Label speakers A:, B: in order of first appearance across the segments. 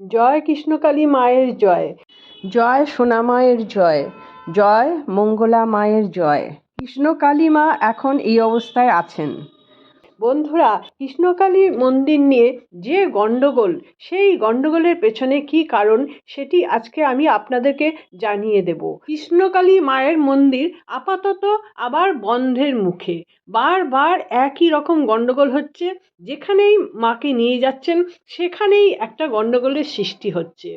A: জয় কৃষ্ণকালী মায়ের জয়। জয় সোনা মায়ের জয়। জয় মঙ্গলা মায়ের জয়। কৃষ্ণকালী মা এখন এই অবস্থায় আছেন। বন্ধুরা, কৃষ্ণকালী মন্দির নিয়ে যে গণ্ডগোল, সেই গণ্ডগোলের পেছনে কি কারণ সেটি আজকে আমি আপনাদেরকে জানিয়ে দেব। কৃষ্ণকালী মায়ের মন্দির আপাতত আবার বন্ধের মুখে। বারবার একই রকম গণ্ডগোল হচ্ছে, যেখানেই মাকে নিয়ে যাচ্ছেন, সেখানেই একটা গণ্ডগোলের সৃষ্টি হচ্ছে।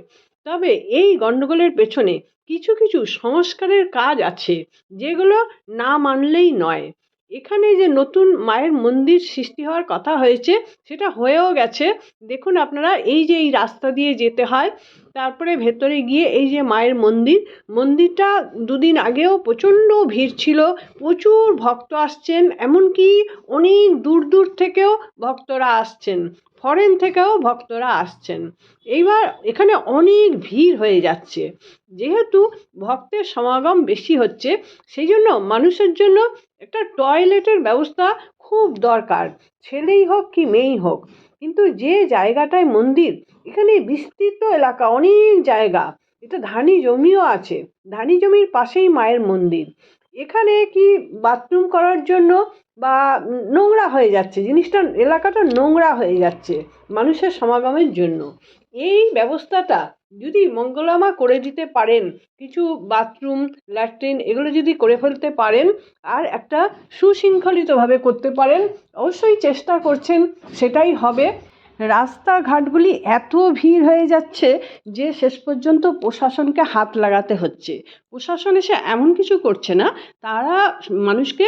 A: তবে এই গণ্ডগোলের পেছনে কিছু কিছু সংস্কারের কাজ আছে, যেগুলো না মানলেই নয়। এখানে যে নতুন মায়ের মন্দির সৃষ্টি হওয়ার কথা হয়েছে, সেটা হয়েও গেছে। দেখুন আপনারা, এই যে এই রাস্তা দিয়ে যেতে হয়, তারপরে ভেতরে গিয়ে এই যে মায়ের মন্দির, মন্দিরটা দুদিন আগেও প্রচণ্ড ভিড় ছিল, প্রচুর ভক্ত আসছেন, এমনকি অনেক দূর দূর থেকেও ভক্তরা আসছেন। ফরেন থেকেও ভক্তরা আসছেন। এইবার এখানে অনেক ভিড় হয়ে যাচ্ছে। যেহেতু ভক্তের সমাগম বেশি হচ্ছে, সেই জন্য মানুষের জন্য একটা টয়লেটের ব্যবস্থা খুব দরকার। ছেলেই হোক কি মেয়েই হোক। কিন্তু যে জায়গাটায় মন্দির, এখানে বিস্তৃত এলাকা, অনেক জায়গা। এটা ধানি জমিও আছে। ধানি জমির পাশেই মায়ের মন্দির। এখানে কি বাথরুম করার জন্য বা নোংরা হয়ে যাচ্ছে? জিনিসটা, এলাকাটা নোংরা হয়ে যাচ্ছে মানুষের সমাগমের জন্য। এই ব্যবস্থাটা যদি মঙ্গলামা করে দিতে পারেন, কিছু বাথরুম ল্যাট্রিন এগুলো যদি করে ফেলতে পারেন আর একটা সুশৃঙ্খলিতভাবে করতে পারেন, অবশ্যই চেষ্টা করছেন, সেটাই হবে। রাস্তাঘাটগুলি এত ভিড় হয়ে যাচ্ছে যে শেষ পর্যন্ত প্রশাসনকে হাত লাগাতে হচ্ছে। প্রশাসন এসে এমন কিছু করছে না, তারা মানুষকে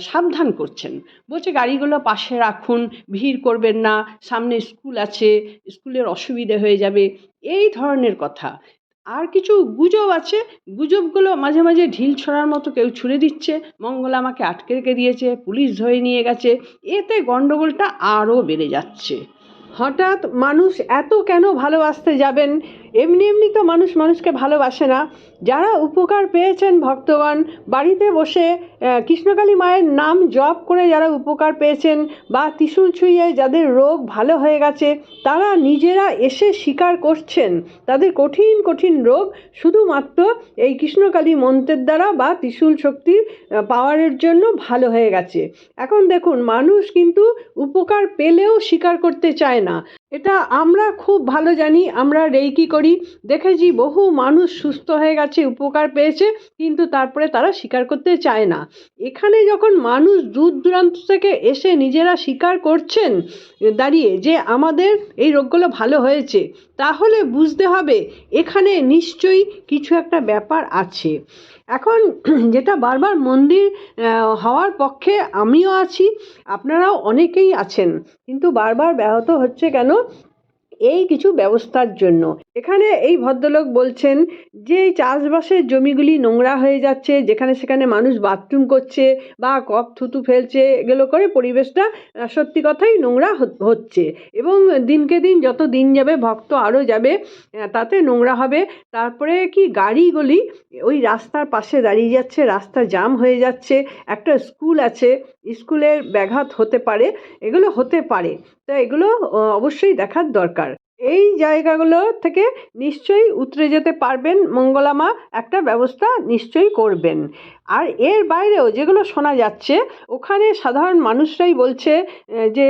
A: সাবধান করছেন। বলছে গাড়িগুলো পাশে রাখুন, ভিড় করবেন না, সামনে স্কুল আছে, স্কুলের অসুবিধে হয়ে যাবে, এই ধরনের কথা। আর কিছু গুজব আছে, গুজবগুলো মাঝে মাঝে ঢিল ছোঁড়ার মতো কেউ ছুঁড়ে দিচ্ছে, মঙ্গলা আমাকে আটকে রেখে দিয়েছে, পুলিশ ধরে নিয়ে গেছে, এতে গণ্ডগোলটা আরও বেড়ে যাচ্ছে। হঠাৎ মানুষ এত কেন ভালোবাসতে যাবেন? এমনি এমনি তো মানুষ মানুষকে ভালোবাসে না। যারা উপকার পেয়েছেন ভক্তগণ, বাড়িতে বসে কৃষ্ণকালী মায়ের নাম জপ করে যারা উপকার পেয়েছেন বা ত্রিশূল ছুঁয়ে যাদের রোগ ভালো হয়ে গেছে, তারা নিজেরা এসে স্বীকার করছেন। তাদের কঠিন কঠিন রোগ শুধুমাত্র এই কৃষ্ণকালী মন্ত্রের দ্বারা বা ত্রিশূল শক্তির পাওয়ারের জন্য ভালো হয়ে গেছে। এখন দেখুন, মানুষ কিন্তু উপকার পেলেও স্বীকার করতে চায় না এটা আমরা খুব ভালো জানি, আমরা রেইকি করি। দেখেছি বহু মানুষ সুস্থ হয়ে গেছে, উপকার পেয়েছে, কিন্তু তারপরে তারা স্বীকার করতে চায় না। এখানে যখন মানুষ দূর দূরান্ত থেকে এসে নিজেরা স্বীকার করছেন, দাঁড়িয়ে যে আমাদের এই রোগগুলো ভালো হয়েছে, তাহলে বুঝতে হবে এখানে নিশ্চয়ই কিছু একটা ব্যাপার আছে। এখন যেটা বারবার মন্দির হওয়ার পক্ষে আমিও আছি, আপনারাও অনেকেই আছেন, কিন্তু বারবার ব্যাহত হচ্ছে কেন? এই কিছু ব্যবস্থার জন্য। এখানে এই ভদ্রলোক বলছেন যে চাষবাসের জমিগুলি নোংরা হয়ে যাচ্ছে, যেখানে সেখানে মানুষ বাথরুম করছে বা কপ থুতু ফেলছে, এগুলো করে পরিবেশটা সত্যি কথাই নোংরা হচ্ছে। এবং দিনকে দিন যত দিন যাবে, ভক্ত আরও যাবে তাতে নোংরা হবে। তারপরে কি গাড়িগুলি ওই রাস্তার পাশে দাঁড়িয়ে যাচ্ছে রাস্তা জাম হয়ে যাচ্ছে, একটা স্কুল আছে, স্কুলের ব্যাঘাত হতে পারে, এগুলো হতে পারে। তো এগুলো অবশ্যই দেখার দরকার। এই জায়গাগুলো থেকে নিশ্চয়ই উতরে যেতে পারবেন। মঙ্গলামা একটা ব্যবস্থা নিশ্চয়ই করবেন। আর এর বাইরেও যেগুলো শোনা যাচ্ছে, ওখানে সাধারণ মানুষরাই বলছে যে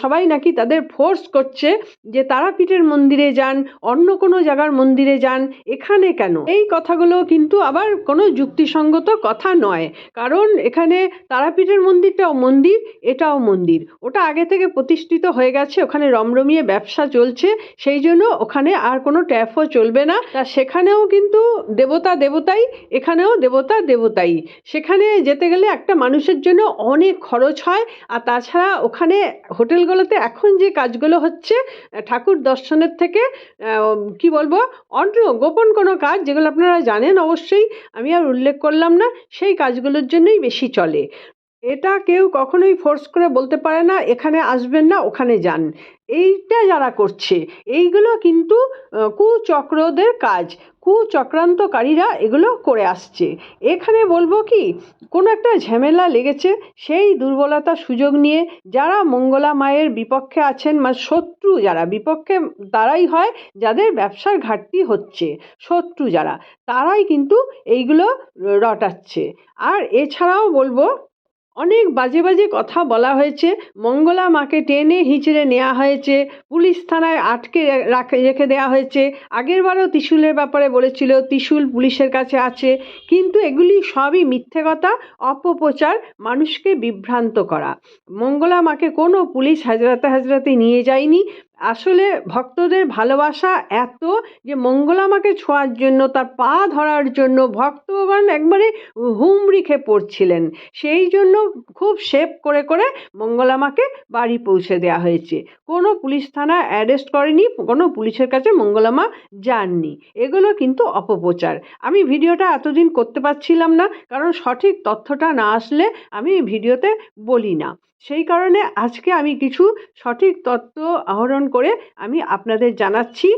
A: সবাই নাকি তাদের ফোর্স করছে যে তারাপীঠের মন্দিরে যান, অন্য কোনো জায়গার মন্দিরে যান, এখানে কেন? এই কথাগুলো কিন্তু আবার কোনো যুক্তিসঙ্গত কথা নয়। কারণ এখানে তারাপীঠের মন্দিরটাও মন্দির, এটাও মন্দির। ওটা আগে থেকে প্রতিষ্ঠিত হয়ে গেছে, ওখানে রমরমিয়ে ব্যবসা চলছে, সেই জন্য ওখানে আর কোনো ট্যাফও চলবে না। তা সেখানেও কিন্তু দেবতা দেবতাই, এখানেও দেবতা দেবতাই। সেখানে যেতে গেলে একটা মানুষের জন্য অনেক খরচ হয়। আর তাছাড়া ওখানে হোটেলগুলোতে এখন যে কাজগুলো হচ্ছে ঠাকুর দর্শনের থেকে কি বলব অন্য গোপন কোনো কাজ যেগুলো আপনারা জানেন অবশ্যই, আমি আর উল্লেখ করলাম না, সেই কাজগুলোর জন্যই বেশি চলে। এটা কেউ কখনোই ফোর্স করে বলতে পারে না, এখানে আসবেন না, ওখানে যান। এইটা যারা করছে, এইগুলো কিন্তু কুচক্রদের কাজ। কুচক্রান্তকারীরা এগুলো করে আসছে। এখানে বলব কি, কোনো একটা ঝামেলা লেগেছে, সেই দুর্বলতা সুযোগ নিয়ে যারা মঙ্গলা মায়ের বিপক্ষে আছেন মানে শত্রু যারা, বিপক্ষে তারাই হয়, যাদের ব্যবসার ঘাটতি হচ্ছে, শত্রু যারা, তারাই কিন্তু এইগুলো রটাচ্ছে। আর এছাড়াও বলব অনেক বাজে বাজে কথা বলা হয়েছে। মঙ্গলা মাকে টেনে হিঁচড়ে নেওয়া হয়েছে। পুলিশ থানায় আটকে রাখে দেওয়া হয়েছে। আগেরবারও ত্রিশুলের ব্যাপারে বলেছিল, ত্রিশুল পুলিশের কাছে আছে। কিন্তু এগুলি সবই মিথ্যে কথা, অপপ্রচার, মানুষকে বিভ্রান্ত করা। মঙ্গলা মাকে কোনো পুলিশ হাজরাতে হাজরাতে নিয়ে যায়নি। আসলে ভক্তদের ভালোবাসা এত যে মঙ্গলা মাকে ছোঁয়ার জন্য, তার পা ধরার জন্য ভক্তগণ একবারে হুমড়ি খেয়ে পড়ছিলেন। সেই জন্য খুব সেভ করে করে মঙ্গলা মাকে বাড়ি পৌঁছে দেওয়া হয়েছে। কোনো পুলিশ থানা অ্যারেস্ট করেনি, কোনো পুলিশের কাছে মঙ্গলা মা যাননি। এগুলো কিন্তু অপপ্রচার। আমি ভিডিওটা এতদিন করতে পারছিলাম না, কারণ সঠিক তথ্যটা না আসলে আমি ভিডিওতে বলি না। সেই কারণে আজকে আমি কিছু সঠিক তত্ত্ব আহরণ করে আমি আপনাদের জানাচ্ছি,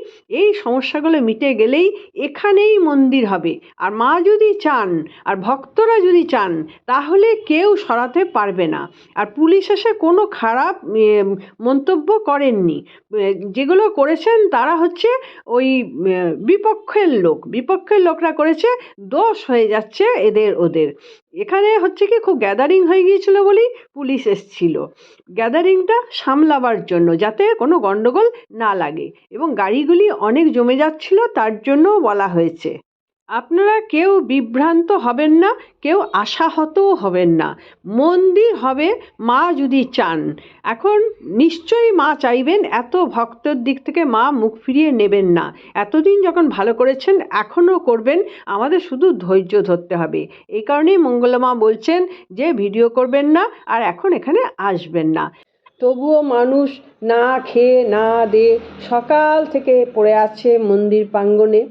A: এই সমস্যাগুলো মিটে গেলেই এখানেই মন্দির হবে। আর মা যদি চান, আর ভক্তরা যদি চান, তাহলে কেউ সরাতে পারবে না। আর পুলিশ এসে কোনো খারাপ মন্তব্য করেননি। যেগুলো করেছেন তারা হচ্ছে ওই বিপক্ষের লোক। বিপক্ষের লোকরা করেছে, দোষ হয়ে যাচ্ছে এদের ওদের এখানে হচ্ছে কি, খুব গ্যাদারিং হয়ে গিয়েছিল বলেই পুলিশ এসছিল গ্যাদারিংটা সামলাবার জন্য যাতে কোনো গণ্ডগোল না লাগে এবং গাড়িগুলি অনেক জমে যাচ্ছিল তার জন্যও বলা হয়েছে। আপনারা কেউ বিভ্রান্ত হবেন না, কেউ আশাহতও হবেন না। মন্দির হবে, মা যদি চান। এখন নিশ্চয়ই মা চাইবেন, এত ভক্তর দিক থেকে মা মুখ ফিরিয়ে নেবেন না। এতদিন যখন ভালো করেছেন, এখনও করবেন। আমাদের শুধু ধৈর্য ধরতে হবে। এই কারণেই মঙ্গলমা বলছেন যে, ভিডিও করবেন না আর এখন এখানে আসবেন না। তবুও মানুষ না খেয়ে, না দে, সকাল থেকে পড়ে আছে মন্দির প্রাঙ্গণে।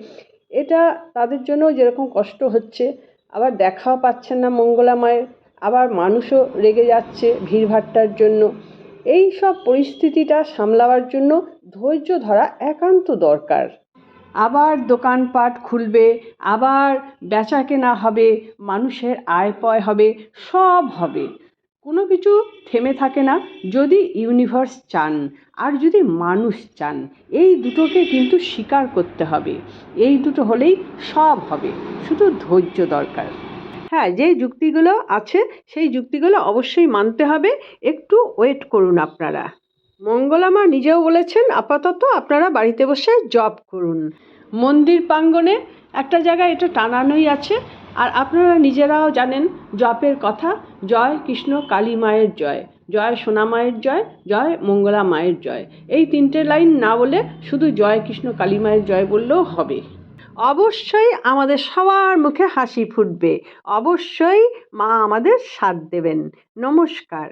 A: এটা তাদের জন্য যেরকম কষ্ট হচ্ছে, আবার দেখাও পাচ্ছেন না মঙ্গলা মায়ের, আবার মানুষও রেগে যাচ্ছে ভিড়ভাট্টার জন্য। এই সব পরিস্থিতিটা সামলাবার জন্য ধৈর্য ধরা একান্ত দরকার। আবার দোকানপাট খুলবে, আবার বেচা কেনা হবে, মানুষের আয় পয় হবে, সব হবে। কোনো কিছু থেমে থাকে না যদি ইউনিভার্স চান, আর যদি মানুষ চান, এই দুটোকে কিন্তু স্বীকার করতে হবে। এই দুটো হলেই সব হবে, শুধু ধৈর্য দরকার। হ্যাঁ যে যুক্তিগুলো আছে, সেই যুক্তিগুলো অবশ্যই মানতে হবে। একটু ওয়েট করুন আপনারা। মঙ্গলামা নিজেও বলেছেন, আপাতত আপনারা বাড়িতে বসে জব করুন। মন্দির প্রাঙ্গণে একটা জায়গায় এটা টানানোই আছে আর আপনারা নিজেরাও জানেন জপের কথা, জয় কৃষ্ণ কালী মায়ের জয় জয় সোনা মায়ের জয় জয় মঙ্গলা মায়ের জয়। এই তিনটে লাইন না বলে শুধু জয় কৃষ্ণ কালী মায়ের জয় বললেও হবে। অবশ্যই আমাদের সবার মুখে হাসি ফুটবে। অবশ্যই মা আমাদের সাথ দেবেন। নমস্কার।